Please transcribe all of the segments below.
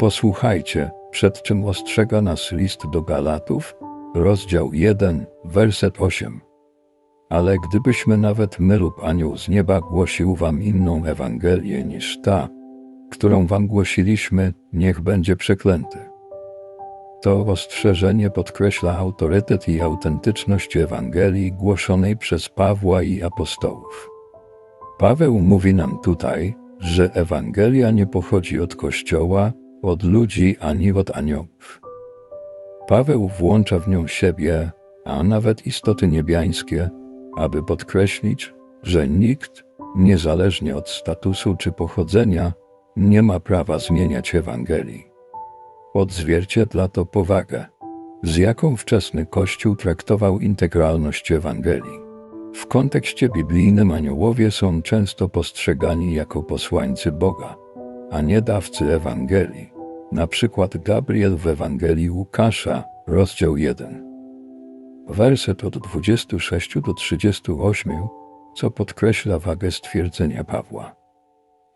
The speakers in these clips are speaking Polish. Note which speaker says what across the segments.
Speaker 1: Posłuchajcie, przed czym ostrzega nas list do Galatów, rozdział 1, werset 8. Ale gdybyśmy nawet my lub anioł z nieba głosił wam inną Ewangelię niż ta, którą wam głosiliśmy, niech będzie przeklęty. To ostrzeżenie podkreśla autorytet i autentyczność Ewangelii głoszonej przez Pawła i apostołów. Paweł mówi nam tutaj, że Ewangelia nie pochodzi od Kościoła, od ludzi ani od aniołów. Paweł włącza w nią siebie, a nawet istoty niebiańskie, aby podkreślić, że nikt, niezależnie od statusu czy pochodzenia, nie ma prawa zmieniać Ewangelii. Odzwierciedla to powagę, z jaką wczesny Kościół traktował integralność Ewangelii. W kontekście biblijnym aniołowie są często postrzegani jako posłańcy Boga, a nie dawcy Ewangelii. Na przykład Gabriel w Ewangelii Łukasza, rozdział 1. Werset od 26 do 38, co podkreśla wagę stwierdzenia Pawła.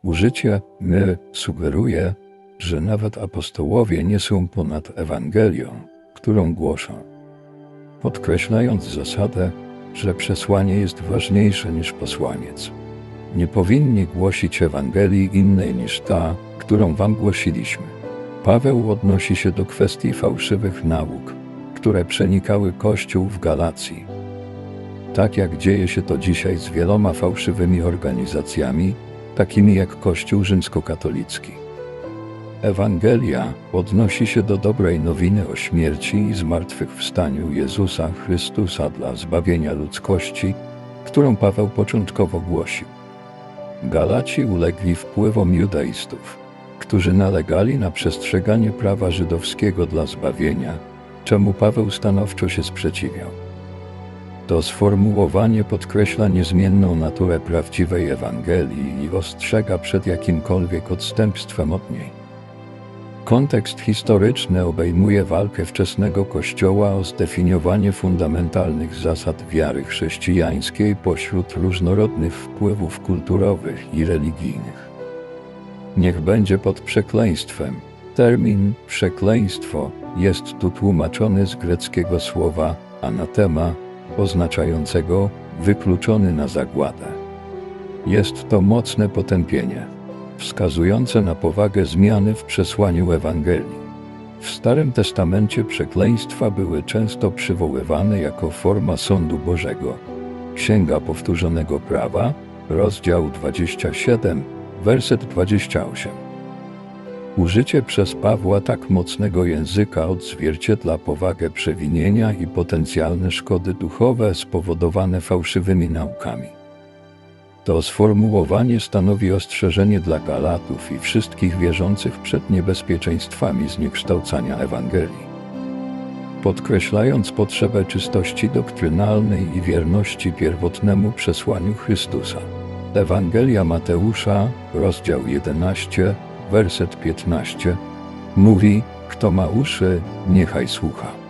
Speaker 1: Użycie my sugeruje, że nawet apostołowie nie są ponad Ewangelią, którą głoszą, podkreślając zasadę, że przesłanie jest ważniejsze niż posłaniec. Nie powinni głosić Ewangelii innej niż ta, którą wam głosiliśmy. Paweł odnosi się do kwestii fałszywych nauk, które przenikały Kościół w Galacji. Tak jak dzieje się to dzisiaj z wieloma fałszywymi organizacjami, takimi jak Kościół rzymskokatolicki. Ewangelia odnosi się do dobrej nowiny o śmierci i zmartwychwstaniu Jezusa Chrystusa dla zbawienia ludzkości, którą Paweł początkowo głosił. Galaci ulegli wpływom judaistów, którzy nalegali na przestrzeganie prawa żydowskiego dla zbawienia, czemu Paweł stanowczo się sprzeciwiał. To sformułowanie podkreśla niezmienną naturę prawdziwej Ewangelii i ostrzega przed jakimkolwiek odstępstwem od niej. Kontekst historyczny obejmuje walkę wczesnego Kościoła o zdefiniowanie fundamentalnych zasad wiary chrześcijańskiej pośród różnorodnych wpływów kulturowych i religijnych. Niech będzie pod przekleństwem. Termin przekleństwo jest tu tłumaczony z greckiego słowa anatema, oznaczającego wykluczony na zagładę. Jest to mocne potępienie wskazujące na powagę zmiany w przesłaniu Ewangelii. W Starym Testamencie przekleństwa były często przywoływane jako forma sądu Bożego. Księga Powtórzonego Prawa, rozdział 27, werset 28. Użycie przez Pawła tak mocnego języka odzwierciedla powagę przewinienia i potencjalne szkody duchowe spowodowane fałszywymi naukami. To sformułowanie stanowi ostrzeżenie dla Galatów i wszystkich wierzących przed niebezpieczeństwami zniekształcania Ewangelii. Podkreślając potrzebę czystości doktrynalnej i wierności pierwotnemu przesłaniu Chrystusa. Ewangelia Mateusza, rozdział 11, werset 15, mówi: Kto ma uszy, niechaj słucha.